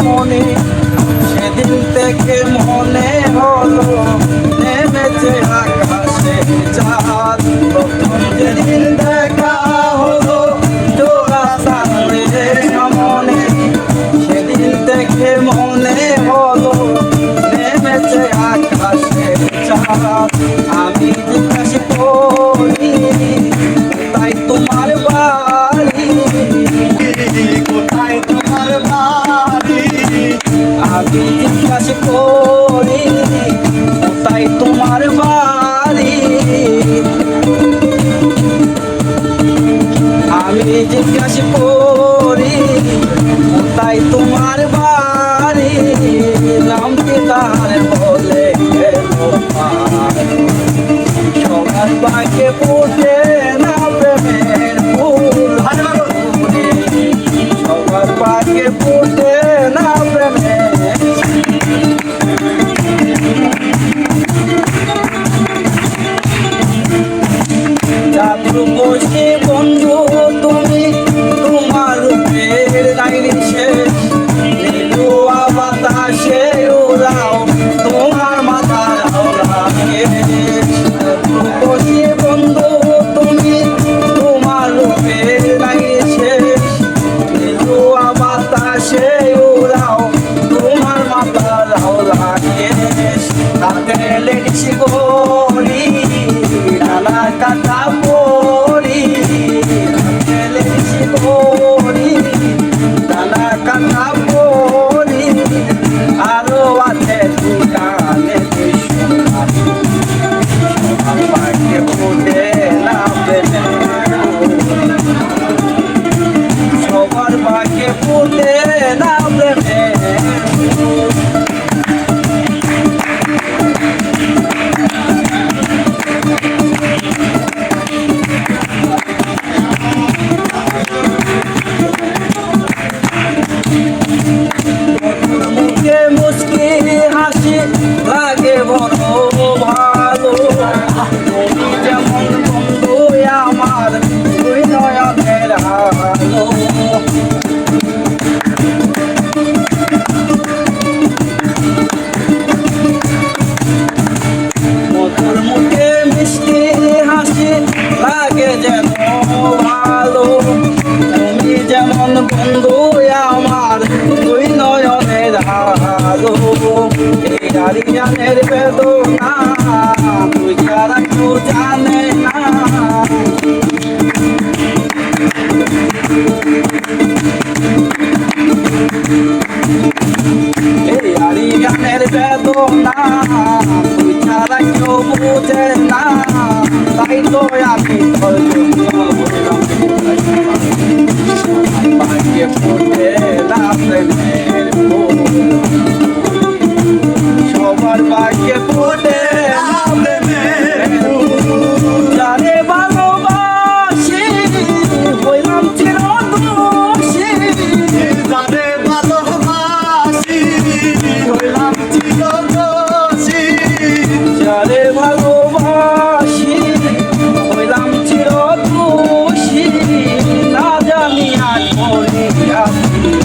সামনে সেদিন থেকে মনে হলো, নেমেছে আকাশে চাঁদ। প্রথম যেদিন দেখা হলো মোড়ের সামনে, সেদিন থেকে মনে হলো, নেমেছে আকাশে চাঁদ। আমি জিজ্ঞাসা করি তাই তোমার বাড়ি। আমি জিজ্ঞাসা করি কোথায় তোমার বাড়ি। আমি জিজ্ঞাসা করি কোথায় তোমার বাড়ি? নামটি তার বলে সবার বাকে লেডিস গড়ি নানা কাটা পড়ি লেডিস গড়ি নানা কাটা এই আরিয়ানের বেদনা তুই যারা কেউ জানে না। এই আরিয়ানের বেদনা তুই ছাড়া কেউ বুঝে না। তাই তো আমি চির দোষী না জানি আর করিয়াছি